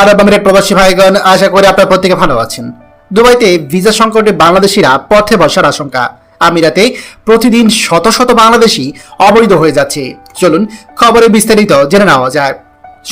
আরব আমিরের প্রবাসী ভাইগণ, আশা করি আপনার প্রত্যেকে ভালো আছেন। দুবাইতে ভিসা সংকটে বাংলাদেশিরা পথে বসার আশঙ্কা। আমিরাতে প্রতিদিন শত শত বাংলাদেশি অবৈধ হয়ে যাচ্ছে। চলুন খবরে বিস্তারিত জেনে নেওয়া যায়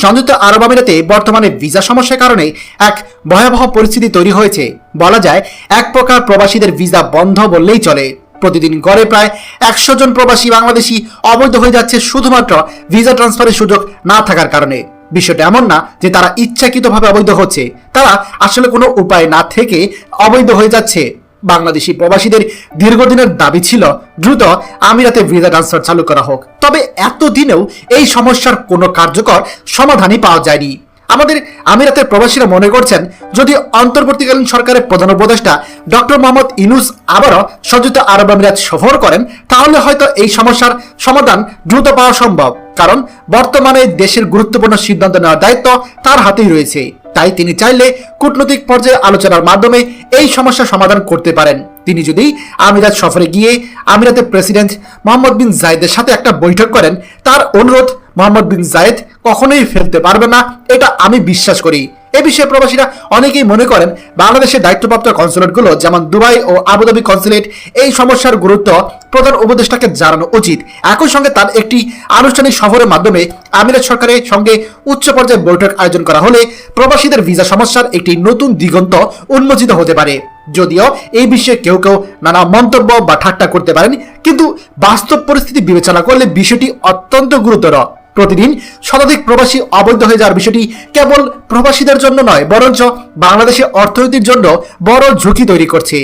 সংযুক্ত আরব আমিরাতে বর্তমানে ভিসা সমস্যার কারণে এক ভয়াবহ পরিস্থিতি তৈরি হয়েছে। বলা যায়, এক প্রকার প্রবাসীদের ভিসা বন্ধ বললেই চলে। প্রতিদিন গড়ে প্রায় একশো জন প্রবাসী বাংলাদেশি অবৈধ হয়ে যাচ্ছে শুধুমাত্র ভিসা ট্রান্সফারের সুযোগ না থাকার কারণে। বিষয়টা এমন না যে তারা ইচ্ছাকৃতভাবে অবৈধ হচ্ছে। তারা আসলে কোনো উপায় না থেকে অবৈধ হয়ে যাচ্ছে। বাংলাদেশি প্রবাসীদের দীর্ঘদিনের দাবি ছিল, দ্রুত আমিরাতে ভিসা ট্রান্সফার চালু করা হোক। তবে এতদিনেও এই সমস্যার কোনো কার্যকর সমাধানই পাওয়া যায়নি। আমাদের আমিরাতের প্রবাসীরা মনে করছেন, যদি অন্তর্বর্তীকালীন সরকারের প্রধান উপদেষ্টা ডক্টর মোহাম্মদ ইনুস আবারও সংযুক্ত আরব আমিরাত সফর করেন, তাহলে হয়তো এই সমস্যার সমাধান দ্রুত পাওয়া সম্ভব। কারণ বর্তমানে দেশের গুরুত্বপূর্ণ সিদ্ধান্ত নেওয়ার দায়িত্ব তার হাতেই রয়েছে। তাই তিনি চাইলে কূটনৈতিক পর্যায়ে আলোচনার মাধ্যমে এই সমস্যার সমাধান করতে পারেন। তিনি যদি আমিরাত সফরে গিয়ে আমিরাতের প্রেসিডেন্ট মোহাম্মদ বিন জায়েদের সাথে একটা বৈঠক করেন, তার অনুরোধ মোহাম্মদ বিন জায়েদ কখনোই ফেলতে পারবে না, এটা আমি বিশ্বাস করি। এ বিষয়ে প্রবাসীরা অনেকেই মনে করেন, বাংলাদেশের দায়িত্বপ্রাপ্ত কনসুলেটগুলো, যেমন দুবাই ও আবুধাবি কনসুলেট, এই সমস্যার গুরুত্ব প্রধান উপদেষ্টাকে জানানো উচিত। একই সঙ্গে তার একটি আনুষ্ঠানিক সফরের মাধ্যমে আমিরাত সরকারের সঙ্গে উচ্চ পর্যায়ে বৈঠক আয়োজন করা হলে প্রবাসীদের ভিসা সমস্যার একটি নতুন দিগন্ত উন্মোচিত হতে পারে। যদিও এই বিষয়ে কেউ কেউ নানা মন্তব্য বা ঠাট্টা করতে পারেন, কিন্তু বাস্তব পরিস্থিতি বিবেচনা করলে বিষয়টি অত্যন্ত গুরুতর। প্রতিদিন শতাধিক প্রবাসী অবৈধ হয়ে যাওয়ার বিষয়টি কেবল প্রবাসীদের জন্য নয়, বরঞ্চ বাংলাদেশের অর্থনীতির জন্য বড় ঝুঁকি তৈরি করছে।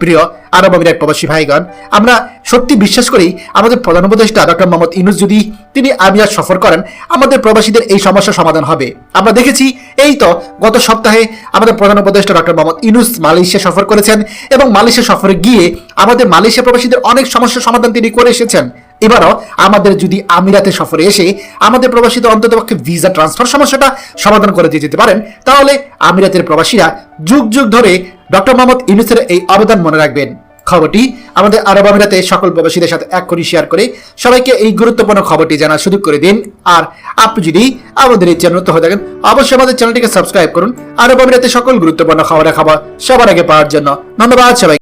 প্রিয় আরব আমিরাত প্রবাসী ভাইগণ, আমরা সত্যি বিশ্বাস করি আমাদের প্রধান উপদেষ্টা ডক্টর মোহাম্মদ ইনুস যদি তিনি আমিরাত সফর করেন, আমাদের প্রবাসীদের এই সমস্যার সমাধান হবে। আমরা দেখেছি, এই তো গত সপ্তাহে আমাদের প্রধান উপদেষ্টা ডক্টর মোহাম্মদ ইনুস মালয়েশিয়া সফর করেছেন এবং মালয়েশিয়া সফরে গিয়ে আমাদের মালয়েশিয়া প্রবাসীদের অনেক সমস্যার সমাধান তিনি করে এসেছেন। এবারও আমাদের যদি আমিরাতে সফরে এসে আমাদের প্রবাসীদের অন্ততপক্ষে ভিসা ট্রান্সফার সমস্যাটা সমাধান করে দিয়ে যেতে পারেন, তাহলে আমিরাতের প্রবাসীরা যুগ যুগ ধরে ডক্টর মোহাম্মদ ইউনুসের এই অবদান মনে রাখবেন। খবরটি আমাদের আরব আমিরাতে সকল প্রবাসীদের সাথে এক করে শেয়ার করে সবাইকে এই গুরুত্বপূর্ণ খবরটি জানার সুযোগ করে দিন। আর আপনি যদি আমাদের এই চ্যানেল হয়ে থাকেন, অবশ্যই আমাদের চ্যানেলটিকে সাবস্ক্রাইব করুন। আরব আমিরাতে সকল গুরুত্বপূর্ণ খবরের খাবার সবার আগে পাওয়ার জন্য ধন্যবাদ সবাই